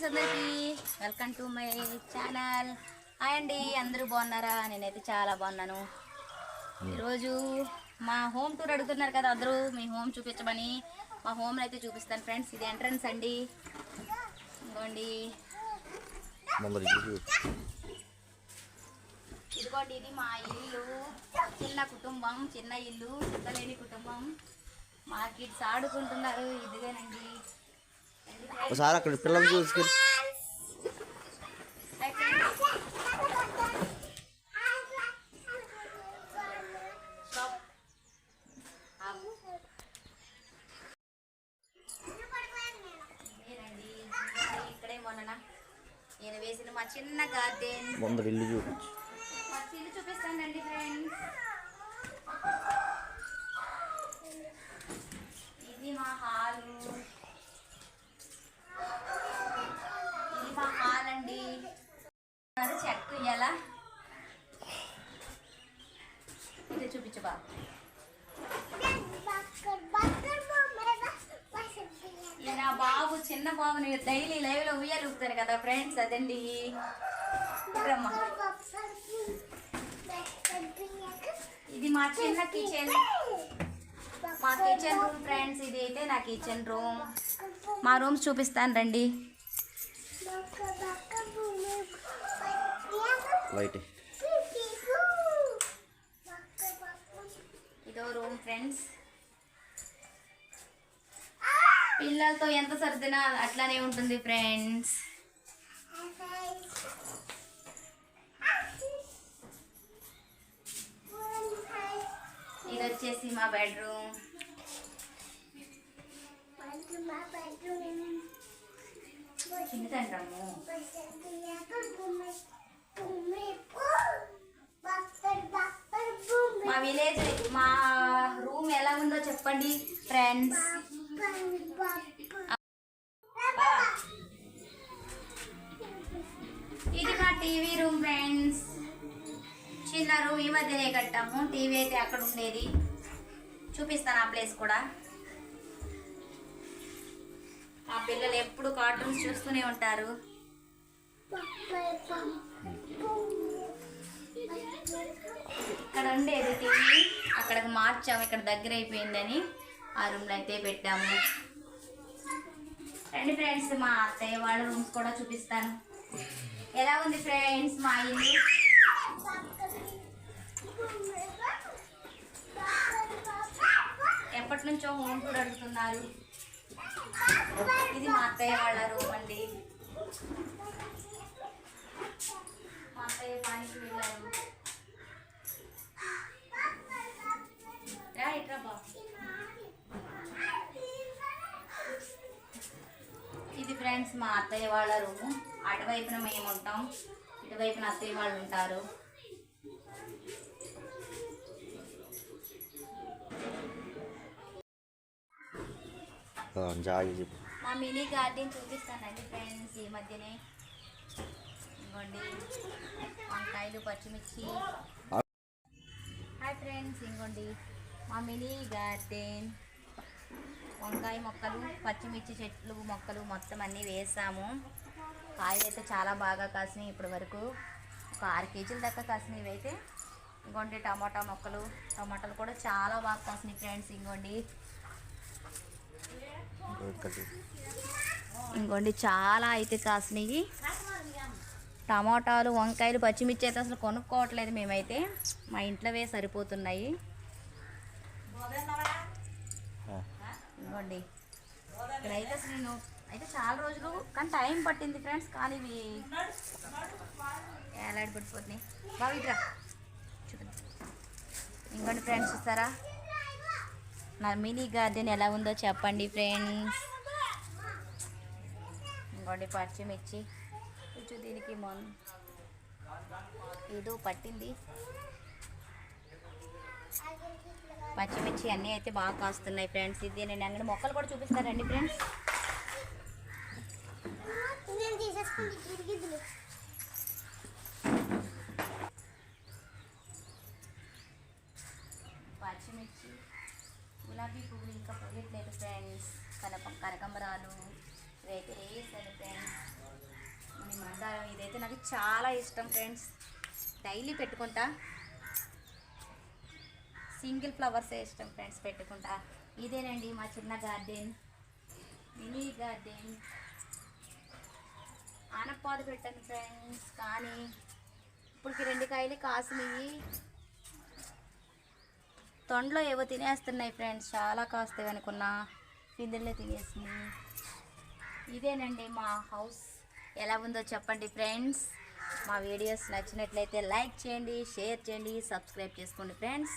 Friends అందరికీ welcome to my channel. Hi అండి అందరూ బాగున్నారా? నేనైతే చాలా బాగున్నాను. ఈరోజు మా హోమ్ టూర్ అడుగుతున్నారు కదా అందరూ మీ హోమ్ చూపించమని. మా హోమ్ అయితే చూపిస్తాను ఫ్రెండ్స్ ఇది ఎంట్రన్స్ అండి. ఇదిగోండి. ఇదిగోండి ఇది మా ఇల్లు. చిన్న కుటుంబం చిన్న ఇల్లు లేని కుటుంబం. మా కిడ్స్ ఆడుకుంటున్నారు ఇదిగోనండి. ఒకసారి అక్కడ పిల్లలు చూసుకుని. నేను వేసిన మా చిన్న గార్డెన్. ముందర ఇల్లు చూపించు. మా ఇల్లు చూపిస్తానండి ఫ్రెండ్స్ ఇది మా హాల్ ఇది మా హాల్ అండి అది చెక్ ఎలా ఇది చూపించు బా ఇది నా బాబు చిన్న బాబుని డైలీ లైవ్లో ఉయ్యాలు ఊపుతారు కదా ఫ్రెండ్స్ అదండి ఇది మా చిన్న కిచెన్ మా కిచెన్ రూమ్ ఫ్రెండ్స్ ఇది అయితే నా కిచెన్ రూమ్ మా రూమ్స్ చూపిస్తాను రండి. Light friends. పిల్లలతో ఎంత సర్దినా అట్లానే ఉంటుంది ఫ్రెండ్స్. ఇది వచ్చేసి మా బెడ్రూమ్. మా విలేజ్ చెప్పండి ఫ్రెండ్స్ ఇది మా టీవీ రూమ్ ఫ్రెండ్స్ చిన్న రూమ్ ఈ మధ్యనే కట్టాము. టీవీ అయితే అక్కడ ఉండేది. చూపిస్తాను ఆ ప్లేస్ కూడా. మా పిల్లలు ఎప్పుడు కార్టూన్స్ చూస్తూనే ఉంటారు. ఇక్కడ ఉండేది టీవీ. అక్కడికి మార్చాము ఇక్కడ దగ్గర అయిపోయిందని ఆ రూమ్లో అయితే పెట్టాము. రండి ఫ్రెండ్స్ మా అత్తయ్య వాళ్ళ రూమ్స్ కూడా చూపిస్తాను. ఎలా ఉంది ఫ్రెండ్స్ మా ఇల్లు? ఎప్పటి నుంచో హోమ్ టూర్ అడుగుతున్నారు. ఇది మా అత్తయ్య వాళ్ళ రూమ్ అండి. మా అత్తయ్య పానికి వెళ్ళారు రా ఇట్రా బాబు ఇది ఫ్రెండ్స్ మా అత్తయ్య వాళ్ళ రూము. అటువైపున మేము ఉంటాం. ఇటువైపున అత్తయ్య వాళ్ళు ఉంటారు. మా మినీ గార్డెన్ చూపిస్తానండి ఫ్రెండ్స్ ఈ మధ్యనే. ఇంకోండి వంకాయలు పచ్చిమిర్చి. హాయ్ ఫ్రెండ్స్ ఇంకోండి మా మినీ గార్డెన్. వంకాయ మొక్కలు పచ్చిమిర్చి చెట్లు మొక్కలు మొత్తం అన్నీ వేసాము. కాయలు అయితే చాలా బాగా కాసినాయి ఇప్పటి వరకు ఒక ఆరు కేజీల దాకా కాసినాయి ఇవి అయితే ఇంకోండి టమాటా మొక్కలు టమాటాలు కూడా చాలా బాగా కాసినాయి ఫ్రెండ్స్. ఇంకోండి. ఇంకోండి చాలా అయితే కాసినాయి. టమాటాలు వంకాయలు పచ్చిమిర్చి అయితే అసలు కొనుక్కోవట్లేదు మేమైతే. మా ఇంట్లోవే సరిపోతున్నాయి. ఇవ్వండి ఇక్కడైతే అసలు నేను అయితే చాలా రోజులు కానీ టైం పట్టింది ఫ్రెండ్స్ కానీ ఇవి ఏలాడి పడిపోతున్నాయి బాగా ఇట్రా చూపిద్దాం ఇంకోండి ఫ్రెండ్స్ చూస్తారా? నా మినీ గార్డెన్ ఎలా ఉందో చెప్పండి ఫ్రెండ్స్. ఇంకోండి పచ్చిమిర్చి కొంచెం దీనికి మొన్ ఏదో పట్టింది. పచ్చిమిర్చి అన్నీ అయితే బాగా కాస్తున్నాయి ఫ్రెండ్స్. ఇది నేను అంగడి మొక్కలు కూడా చూపిస్తారండి ఫ్రెండ్స్. పచ్చిమిర్చి గులాబీ పువ్వులు ఇంకా పోయట్లేదు ఫ్రెండ్స్. కనప కనకంబరాలు ఇవైతే వేసాను ఫ్రెండ్స్. మందారం ఇదైతే నాకు చాలా ఇష్టం ఫ్రెండ్స్. డైలీ పెట్టుకుంటా. సింగిల్ ఫ్లవర్స్ ఇష్టం ఫ్రెండ్స్ పెట్టుకుంటా. ఇదేనండి మా చిన్న గార్డెన్. Mini garden. ఆనపాదు పెట్టాను ఫ్రెండ్స్ కానీ ఇప్పటికి రెండు కాయలు కాసినవి తొండలో ఏవో తినేస్తున్నాయి ఫ్రెండ్స్ చాలా కాస్తాయి అనుకున్నా. పిందెల్లో తినేసినాయి. ఇదేనండి మా హౌస్. ఎలా ఉందో చెప్పండి ఫ్రెండ్స్. మా వీడియోస్ నచ్చినట్లయితే లైక్ చేయండి షేర్ చేయండి సబ్స్క్రైబ్ చేసుకోండి ఫ్రెండ్స్.